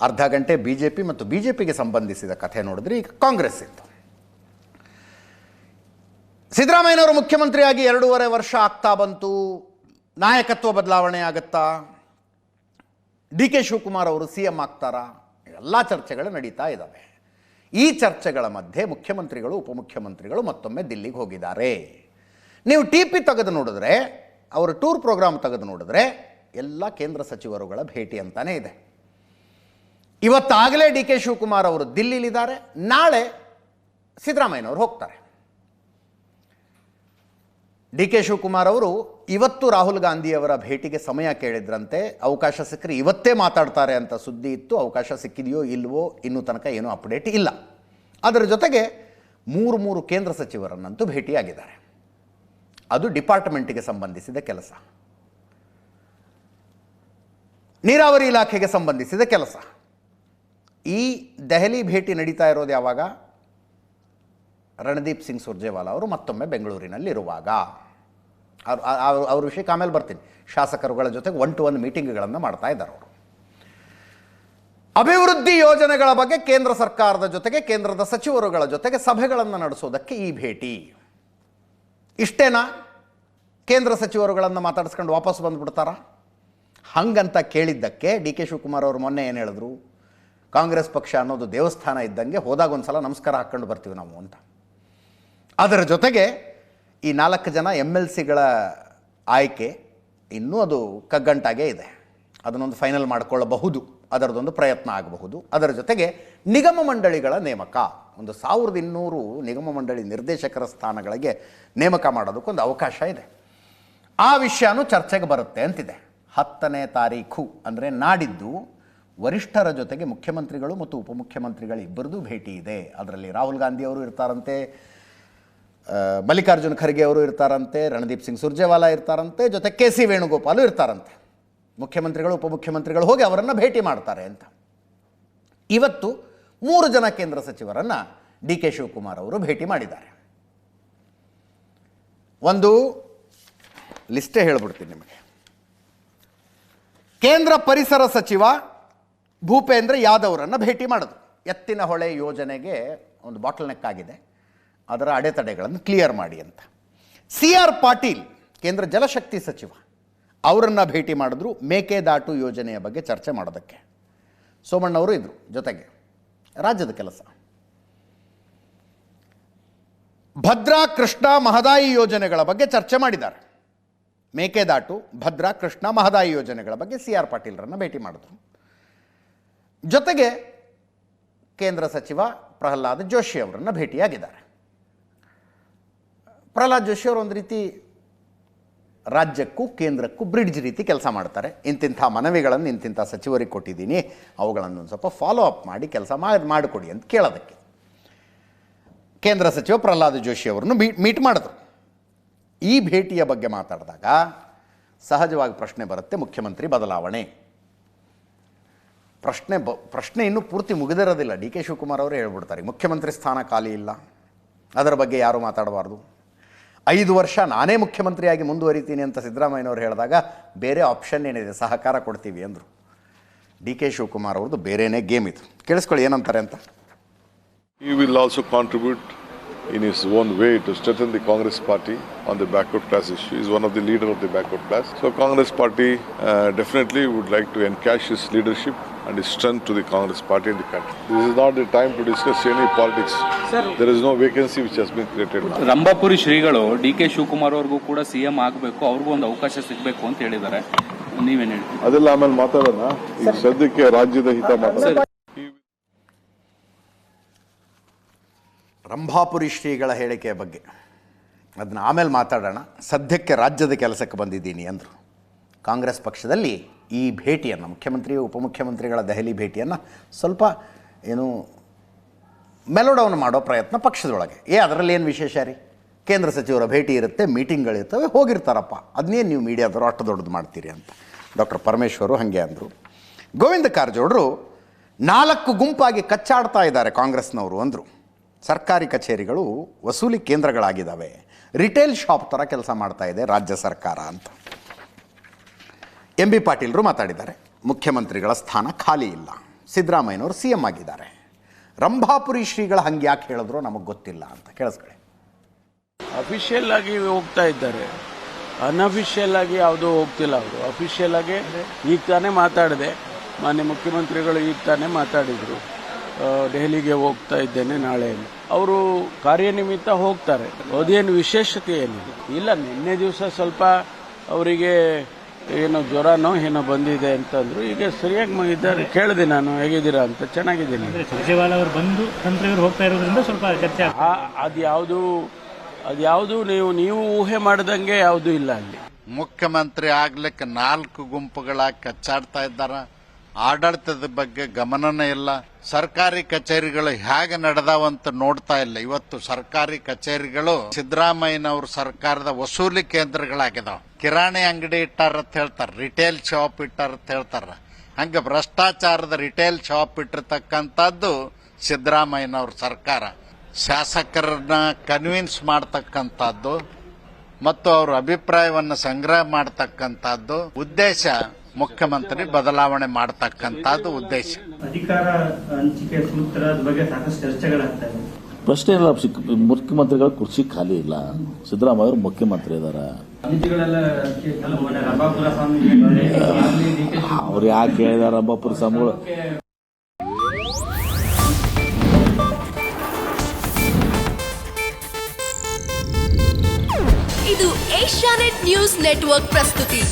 ಅರ್ಧ ಗಂಟೆ B J P ಮತ್ತು ಬಿ ಜೆ ಪಿಗೆ ಸಂಬಂಧಿಸಿದ ಕಥೆ ನೋಡಿದ್ರೆ ಈಗ ಕಾಂಗ್ರೆಸ್ ಇತ್ತು. ಸಿದ್ದರಾಮಯ್ಯನವರು ಮುಖ್ಯಮಂತ್ರಿಯಾಗಿ ಎರಡೂವರೆ ವರ್ಷ ಆಗ್ತಾ ಬಂತು. ನಾಯಕತ್ವ ಬದಲಾವಣೆ ಆಗುತ್ತಾ? ಡಿ ಕೆ ಶಿವಕುಮಾರ್ ಅವರು ಸಿ ಎಂ ಆಗ್ತಾರಾ? ಎಲ್ಲ ಚರ್ಚೆಗಳು ನಡೀತಾ ಇದ್ದಾವೆ ಈ ಚರ್ಚೆಗಳ ಮಧ್ಯೆ ಮುಖ್ಯಮಂತ್ರಿಗಳು, ಉಪಮುಖ್ಯಮಂತ್ರಿಗಳು ಮತ್ತೊಮ್ಮೆ ದಿಲ್ಲಿಗೆ ಹೋಗಿದ್ದಾರೆ. ನೀವು ಟಿ ಪಿ ತೆಗೆದು ನೋಡಿದ್ರೆ, ಅವರ ಟೂರ್ ಪ್ರೋಗ್ರಾಮ್ ತೆಗೆದು ನೋಡಿದ್ರೆ, ಎಲ್ಲ ಕೇಂದ್ರ ಸಚಿವರುಗಳ ಭೇಟಿ ಅಂತಲೇ ಇದೆ. ಇವತ್ತಾಗಲೇ ಡಿ ಕೆ ಶಿವಕುಮಾರ್ ಅವರು ದಿಲ್ಲಿಲಿದ್ದಾರೆ ನಾಳೆ ಸಿದ್ದರಾಮಯ್ಯನವರು ಹೋಗ್ತಾರೆ. ಡಿ ಕೆ ಶಿವಕುಮಾರ್ ಅವರು ಇವತ್ತು ರಾಹುಲ್ ಗಾಂಧಿಯವರ ಭೇಟಿಗೆ ಸಮಯ ಕೇಳಿದ್ರಂತೆ. ಅವಕಾಶ ಸಿಕ್ಕರೆ ಇವತ್ತೇ ಮಾತಾಡ್ತಾರೆ ಅಂತ ಸುದ್ದಿ ಇತ್ತು. ಅವಕಾಶ ಸಿಕ್ಕಿದೆಯೋ ಇಲ್ವೋ ಇನ್ನೂ ತನಕ ಏನೂ ಅಪ್ಡೇಟ್ ಇಲ್ಲ. ಅದರ ಜೊತೆಗೆ ಮೂರು ಮೂರು ಕೇಂದ್ರ ಸಚಿವರನ್ನಂತೂ ಭೇಟಿಯಾಗಿದ್ದಾರೆ. ಅದು ಡಿಪಾರ್ಟ್ಮೆಂಟಿಗೆ ಸಂಬಂಧಿಸಿದ ಕೆಲಸ. ನೀರಾವರಿ ಇಲಾಖೆಗೆ ಸಂಬಂಧಿಸಿದ ಕೆಲಸ. ಈ ದೆಹಲಿ ಭೇಟಿ ನಡೀತಾ ಇರೋದು ಯಾವಾಗ? ರಣದೀಪ್ ಸಿಂಗ್ ಸುರ್ಜೇವಾಲ ಅವರು ಮತ್ತೊಮ್ಮೆ ಬೆಂಗಳೂರಿನಲ್ಲಿರುವಾಗ. ಅವ್ರು ಅವ್ರ- ವಿಷಯಕ್ಕೆ ಆಮೇಲೆ ಬರ್ತೀನಿ. ಶಾಸಕರುಗಳ ಜೊತೆಗೆ ಒನ್ ಟು ಒನ್ ಮೀಟಿಂಗ್ಗಳನ್ನು ಮಾಡ್ತಾ ಇದ್ದಾರೆ ಅವರು. ಅಭಿವೃದ್ಧಿ ಯೋಜನೆಗಳ ಬಗ್ಗೆ ಕೇಂದ್ರ ಸರ್ಕಾರದ ಜೊತೆಗೆ ಕೇಂದ್ರದ ಸಚಿವರುಗಳ ಜೊತೆಗೆ ಸಭೆಗಳನ್ನು ನಡೆಸೋದಕ್ಕೆ ಈ ಭೇಟಿ. ಇಷ್ಟೇನಾ? ಕೇಂದ್ರ ಸಚಿವರುಗಳನ್ನು ಮಾತಾಡಿಸ್ಕೊಂಡು ವಾಪಸ್ ಬಂದುಬಿಡ್ತಾರಾ? ಹಂಗಂತ ಕೇಳಿದ್ದಕ್ಕೆ ಡಿ ಕೆ ಶಿವಕುಮಾರ್ ಅವರು ಮೊನ್ನೆ ಏನು ಹೇಳಿದ್ರು? ಕಾಂಗ್ರೆಸ್ ಪಕ್ಷ ಅನ್ನೋದು ದೇವಸ್ಥಾನ ಇದ್ದಂಗೆ ಹೋದಾಗ ಒಂದು ಸಲ ನಮಸ್ಕಾರ ಹಾಕ್ಕೊಂಡು ಬರ್ತೀವಿ ನಾವು ಅಂತ. ಅದರ ಜೊತೆಗೆ ಈ ನಾಲ್ಕು ಜನ ಎಂ ಎಲ್ ಸಿಗಳ ಆಯ್ಕೆ ಇನ್ನೂ ಅದು ಕಗ್ಗಂಟಾಗೇ ಇದೆ. ಅದನ್ನೊಂದು ಫೈನಲ್ ಮಾಡಿಕೊಳ್ಳಬಹುದು. ಅದರದೊಂದು ಪ್ರಯತ್ನ ಆಗಬಹುದು. ಅದರ ಜೊತೆಗೆ ನಿಗಮ ಮಂಡಳಿಗಳ ನೇಮಕ. ಒಂದು ಸಾವಿರದ ಇನ್ನೂರು ನಿಗಮ ಮಂಡಳಿ ನಿರ್ದೇಶಕರ ಸ್ಥಾನಗಳಿಗೆ ನೇಮಕ ಮಾಡೋದಕ್ಕೊಂದು ಅವಕಾಶ ಇದೆ. ಆ ವಿಷಯನೂ ಚರ್ಚೆಗೆ ಬರುತ್ತೆ ಅಂತಿದೆ. ಹತ್ತನೇ ತಾರೀಖು ಅಂದರೆ ನಾಡಿದ್ದು ವರಿಷ್ಠರ ಜೊತೆಗೆ ಮುಖ್ಯಮಂತ್ರಿಗಳು ಮತ್ತು ಉಪಮುಖ್ಯಮಂತ್ರಿಗಳು ಇಬ್ಬರದು ಭೇಟಿ ಇದೆ. ಅದರಲ್ಲಿ ರಾಹುಲ್ ಗಾಂಧಿ ಅವರು ಇರ್ತಾರಂತೆ ಮಲ್ಲಿಕಾರ್ಜುನ ಖರ್ಗೆ ಅವರು ಇರ್ತಾರಂತೆ, ರಣದೀಪ್ ಸಿಂಗ್ ಸುರ್ಜೇವಾಲಾ ಇರ್ತಾರಂತೆ, ಜೊತೆ ಕೆ ಸಿ ವೇಣುಗೋಪಾಲು ಇರ್ತಾರಂತೆ. ಮುಖ್ಯಮಂತ್ರಿಗಳು, ಉಪಮುಖ್ಯಮಂತ್ರಿಗಳು ಹೋಗಿ ಅವರನ್ನು ಭೇಟಿ ಮಾಡ್ತಾರೆ ಅಂತ. ಇವತ್ತು ಮೂರು ಜನ ಕೇಂದ್ರ ಸಚಿವರನ್ನು ಡಿ ಕೆ ಶಿವಕುಮಾರ್ ಅವರು ಭೇಟಿ ಮಾಡಿದ್ದಾರೆ. ಒಂದು ಲಿಸ್ಟೇ ಹೇಳ್ಬಿಡ್ತೀನಿ ನಿಮಗೆ. ಕೇಂದ್ರ ಪರಿಸರ ಸಚಿವ ಭೂಪೇಂದ್ರ ಯಾದವ್ರನ್ನು ಭೇಟಿ ಮಾಡೋದು. ಎತ್ತಿನ ಹೊಳೆ ಯೋಜನೆಗೆ ಒಂದು ಬಾಟಲ್ ನೆಕ್ ಆಗಿದೆ. ಅದರ ಅಡೆತಡೆಗಳನ್ನು ಕ್ಲಿಯರ್ ಮಾಡಿ ಅಂತ. ಸಿ ಆರ್ ಪಾಟೀಲ್, ಕೇಂದ್ರ ಜಲಶಕ್ತಿ ಸಚಿವ, ಅವರನ್ನು ಭೇಟಿ ಮಾಡಿದ್ರು ಮೇಕೆದಾಟು ಯೋಜನೆಯ ಬಗ್ಗೆ ಚರ್ಚೆ ಮಾಡೋದಕ್ಕೆ. ಸೋಮಣ್ಣವರು ಇದ್ದರು ಜೊತೆಗೆ. ರಾಜ್ಯದ ಕೆಲಸ. ಭದ್ರಾ ಕೃಷ್ಣ ಮಹದಾಯಿ ಯೋಜನೆಗಳ ಬಗ್ಗೆ ಚರ್ಚೆ ಮಾಡಿದ್ದಾರೆ. ಮೇಕೆದಾಟು ಭದ್ರಾ ಕೃಷ್ಣ ಮಹದಾಯಿ ಯೋಜನೆಗಳ ಬಗ್ಗೆ ಸಿ ಆರ್ ಪಾಟೀಲ್ರನ್ನು ಭೇಟಿ ಮಾಡಿದ್ರು. ಜೊತೆಗೆ ಕೇಂದ್ರ ಸಚಿವ ಪ್ರಹ್ಲಾದ್ ಜೋಶಿ ಅವರನ್ನು ಭೇಟಿಯಾಗಿದ್ದಾರೆ. ಪ್ರಹ್ಲಾದ್ ಜೋಶಿ ಅವರು ಒಂದು ರೀತಿ ರಾಜ್ಯಕ್ಕೂ ಕೇಂದ್ರಕ್ಕೂ ಬ್ರಿಡ್ಜ್ ರೀತಿ ಕೆಲಸ ಮಾಡ್ತಾರೆ. ಇಂತಿಂಥ ಮನವಿಗಳನ್ನು ಇಂತಿಂಥ ಸಚಿವರಿಗೆ ಕೊಟ್ಟಿದ್ದೀನಿ. ಅವುಗಳನ್ನು ಒಂದು ಸ್ವಲ್ಪ ಫಾಲೋ ಅಪ್ ಮಾಡಿ ಕೆಲಸ ಮಾಡಿ ಮಾಡಿಕೊಡಿ ಅಂತ ಕೇಳೋದಕ್ಕೆ. ಕೇಂದ್ರ ಸಚಿವ ಪ್ರಹ್ಲಾದ್ ಜೋಶಿ ಅವರನ್ನು ಮೀಟ್ ಮೀಟ್ ಮಾಡಿದ್ರು. ಈ ಭೇಟಿಯ ಬಗ್ಗೆ ಮಾತಾಡಿದಾಗ ಸಹಜವಾಗಿ ಪ್ರಶ್ನೆ ಬರುತ್ತೆ ಮುಖ್ಯಮಂತ್ರಿ ಬದಲಾವಣೆ. ಪ್ರಶ್ನೆ ಬ, ಪ್ರಶ್ನೆ ಇನ್ನೂ ಪೂರ್ತಿ ಮುಗಿದಿರೋದಿಲ್ಲ. ಡಿ ಕೆ ಶಿವಕುಮಾರ್ ಅವರು ಹೇಳ್ಬಿಡ್ತಾರೆ, ಮುಖ್ಯಮಂತ್ರಿ ಸ್ಥಾನ ಖಾಲಿ ಇಲ್ಲ, ಅದರ ಬಗ್ಗೆ ಯಾರೂ ಮಾತಾಡಬಾರ್ದು. ಐದು ವರ್ಷ ನಾನೇ ಮುಖ್ಯಮಂತ್ರಿಯಾಗಿ ಮುಂದುವರಿತೀನಿ ಅಂತ ಸಿದ್ದರಾಮಯ್ಯನವರು ಹೇಳಿದಾಗ ಬೇರೆ ಆಪ್ಷನ್ ಏನಿದೆ? ಸಹಕಾರ ಕೊಡ್ತೀವಿ ಅಂದರು. ಡಿ ಕೆ ಶಿವಕುಮಾರ್ ಅವ್ರದ್ದು ಬೇರೆಯೇ ಗೇಮ್ ಇದು. ಕೇಳಿಸ್ಕೊಳ್ಳಿ ಏನಂತಾರೆ ಅಂತ. You will also contribute in his own way to strengthen the Congress party on the backward class issue. He is one of the leader of the backward class. So Congress party uh, definitely would like to encash his leadership and his strength to the Congress party in the country. This is not the time to discuss any politics. Sir, There is no vacancy which has been created. Rambhapuri ಶ್ರೀಗಳು D K Shivakumar ಅವ್ರಿಗೂ ಕೂಡ CM ಆಗಬೇಕು ಅವ್ರಿಗೂ ಒಂದು ಅವಕಾಶ ಸಿಗಬೇಕು ಅಂತ ಹೇಳಿದ್ದಾರೆ ನೀವೇನ್ ಹೇಳ್ತೀರಿ ಅದೆಲ್ಲ ಆಮೇಲೆ ಮಾತಾಡೋಣ ಈಗ ಸದ್ಯಕ್ಕೆ ರಾಜ್ಯದ ಹಿತ ಮಾತಾಡೋಣ ರಂಭಾಪುರಿ ಶ್ರೀಗಳ ಹೇಳಿಕೆಯ ಬಗ್ಗೆ. ಅದನ್ನ ಆಮೇಲೆ ಮಾತಾಡೋಣ. ಸದ್ಯಕ್ಕೆ ರಾಜ್ಯದ ಕೆಲಸಕ್ಕೆ ಬಂದಿದ್ದೀನಿ ಅಂದರು. ಕಾಂಗ್ರೆಸ್ ಪಕ್ಷದಲ್ಲಿ ಈ ಭೇಟಿಯನ್ನು ಮುಖ್ಯಮಂತ್ರಿ ಉಪಮುಖ್ಯಮಂತ್ರಿಗಳ ದೆಹಲಿ ಭೇಟಿಯನ್ನು ಸ್ವಲ್ಪ ಏನು ಮೆಲೋಡೌನ್ ಮಾಡೋ ಪ್ರಯತ್ನ ಪಕ್ಷದೊಳಗೆ. ಏ, ಅದರಲ್ಲಿ ಏನು ವಿಶೇಷ ರೀ? ಕೇಂದ್ರ ಸಚಿವರ ಭೇಟಿ ಇರುತ್ತೆ ಮೀಟಿಂಗ್ಗಳಿರ್ತವೆ ಹೋಗಿರ್ತಾರಪ್ಪ. ಅದನ್ನೇನು ನೀವು ಮೀಡಿಯಾದವರು ಅಷ್ಟು ದೊಡ್ಡದು ಮಾಡ್ತೀರಿ ಅಂತ. ಡಾಕ್ಟರ್ ಪರಮೇಶ್ವರು ಹಾಗೆ ಅಂದರು. ಗೋವಿಂದ ಕಾರಜೋಳರು ನಾಲ್ಕು ಗುಂಪಾಗಿ ಕಚ್ಚಾಡ್ತಾ ಇದ್ದಾರೆ ಕಾಂಗ್ರೆಸ್ನವರು ಅಂದರು. ಸರ್ಕಾರಿ ಕಚೇರಿಗಳು ವಸೂಲಿ ಕೇಂದ್ರಗಳಾಗಿದ್ದಾವೆ. ರಿಟೇಲ್ ಶಾಪ್ ಥರ ಕೆಲಸ ಮಾಡ್ತಾ ಇದೆ ರಾಜ್ಯ ಸರ್ಕಾರ ಅಂತ. ಎಂ ಬಿ ಪಾಟೀಲರು ಮಾತಾಡಿದ್ದಾರೆ. ಮುಖ್ಯಮಂತ್ರಿಗಳ ಸ್ಥಾನ ಖಾಲಿ ಇಲ್ಲ. ಸಿದ್ದರಾಮಯ್ಯನವರು ಸಿ ಎಂ ಆಗಿದ್ದಾರೆ. ರಂಭಾಪುರಿ ಶ್ರೀಗಳ ಹಂಗೆ ಯಾಕೆ ಹೇಳಿದ್ರು ನಮಗೆ ಗೊತ್ತಿಲ್ಲ ಅಂತ. ಕೇಳಿಸ್ಕೊಳ್ಳಿ. ಅಫಿಷಿಯಲ್ ಆಗಿ ಹೋಗ್ತಾ ಇದ್ದಾರೆ. ಅನ್ಅಫಿಷಿಯಲ್ ಆಗಿ ಯಾವುದೂ ಹೋಗ್ತಿಲ್ಲ ಅವರು. ಅಫಿಷಿಯಲ್ ಆಗಿ ಈಗ ತಾನೇ ಮಾತಾಡಿದೆ. ಮಾನ್ಯ ಮುಖ್ಯಮಂತ್ರಿಗಳು ಈಗ ತಾನೇ ಮಾತಾಡಿದರು. ದೆಹಲಿಗೆ ಹೋಗ್ತಾ ಇದ್ದೇನೆ ನಾಳೆ ಅವರು ಕಾರ್ಯನಿಮಿತ್ತ ಹೋಗ್ತಾರೆ. ಅದೇನು ವಿಶೇಷತೆ ಏನಿದೆ ಇಲ್ಲ ನಿನ್ನೆ ದಿವಸ ಸ್ವಲ್ಪ ಅವರಿಗೆ ಏನೋ ಜ್ವರನೋ ಏನೋ ಬಂದಿದೆ ಅಂತಂದ್ರು. ಈಗ ಸರಿಯಾಗಿ ಇದ್ದಾರೆ. ಕೇಳಿದೆ ನಾನು ಹೇಗಿದ್ದೀರಾ ಅಂತ. ಚೆನ್ನಾಗಿದ್ದೀನಿ. ಕೇಜ್ರಿವಾಲ್ ಅವರು ಬಂದು ಹೋಗ್ತಾ ಇರೋದ್ರಿಂದ ಸ್ವಲ್ಪ ಚರ್ಚೆ ಅದ್ಯಾವುದು ಅದ್ಯಾವುದು ನೀವು ನೀವು ಊಹೆ ಮಾಡಿದಂಗೆ ಯಾವುದು ಇಲ್ಲ ಅಲ್ಲಿ. ಮುಖ್ಯಮಂತ್ರಿ ಆಗ್ಲಿಕ್ಕೆ ನಾಲ್ಕು ಗುಂಪುಗಳ ಕಚ್ಚಾಡ್ತಾ ಇದ್ದಾರ? ಆಡಳಿತದ ಬಗ್ಗೆ ಗಮನನೇ ಇಲ್ಲ. ಸರ್ಕಾರಿ ಕಚೇರಿಗಳು ಹೇಗೆ ನಡೆದಾವಂತ ನೋಡ್ತಾ ಇಲ್ಲ. ಇವತ್ತು ಸರ್ಕಾರಿ ಕಚೇರಿಗಳು ಸಿದ್ದರಾಮಯ್ಯನವ್ರ ಸರ್ಕಾರದ ವಸೂಲಿ ಕೇಂದ್ರಗಳಾಗಿದಾವ ಕಿರಾಣಿ ಅಂಗಡಿ ಇಟ್ಟಾರ ಅಂತ ಹೇಳ್ತಾರ, ರಿಟೇಲ್ ಶಾಪ್ ಇಟ್ಟಾರ ಅಂತ ಹೇಳ್ತಾರ. ಹಂಗೆ ಭ್ರಷ್ಟಾಚಾರದ ರಿಟೇಲ್ ಶಾಪ್ ಇಟ್ಟಿರ್ತಕ್ಕಂಥದ್ದು ಸಿದ್ದರಾಮಯ್ಯನವ್ರ ಸರ್ಕಾರ. ಶಾಸಕರನ್ನ ಕನ್ವಿನ್ಸ್ ಮಾಡ್ತಕ್ಕಂಥದ್ದು ಮತ್ತು ಅವ್ರ ಅಭಿಪ್ರಾಯವನ್ನು ಸಂಗ್ರಹ ಮಾಡತಕ್ಕಂಥದ್ದು ಉದ್ದೇಶ ಮುಖ್ಯಮಂತ್ರಿ ಬದಲಾವಣೆ ಮಾಡತಕ್ಕಂಥದ್ದು ಉದ್ದೇಶ. ಅಧಿಕಾರ ಹಂಚಿಕೆ ಸೂತ್ರದ ಬಗ್ಗೆ ಸಾಕಷ್ಟು ಚರ್ಚೆಗಳಾಗ್ತಾ ಇದೆ. ಪ್ರಶ್ನೆ ಇಲ್ಲ ಮುಖ್ಯಮಂತ್ರಿಗಳ ಕುರ್ಚಿ ಖಾಲಿ ಇಲ್ಲ. ಸಿದ್ದರಾಮಯ್ಯ ಅವರು ಮುಖ್ಯಮಂತ್ರಿ ಇದ್ದಾರೆ ಅವ್ರು ಯಾಕೆ ಹೇಳಿದಾರ ಅಬ್ಬಾಪುರ ಸ್ವಾಮಿಗಳು? ಇದು ಏಷ್ಯಾನೆಟ್ ನ್ಯೂಸ್ ನೆಟ್ವರ್ಕ್ ಪ್ರಸ್ತುತಿ.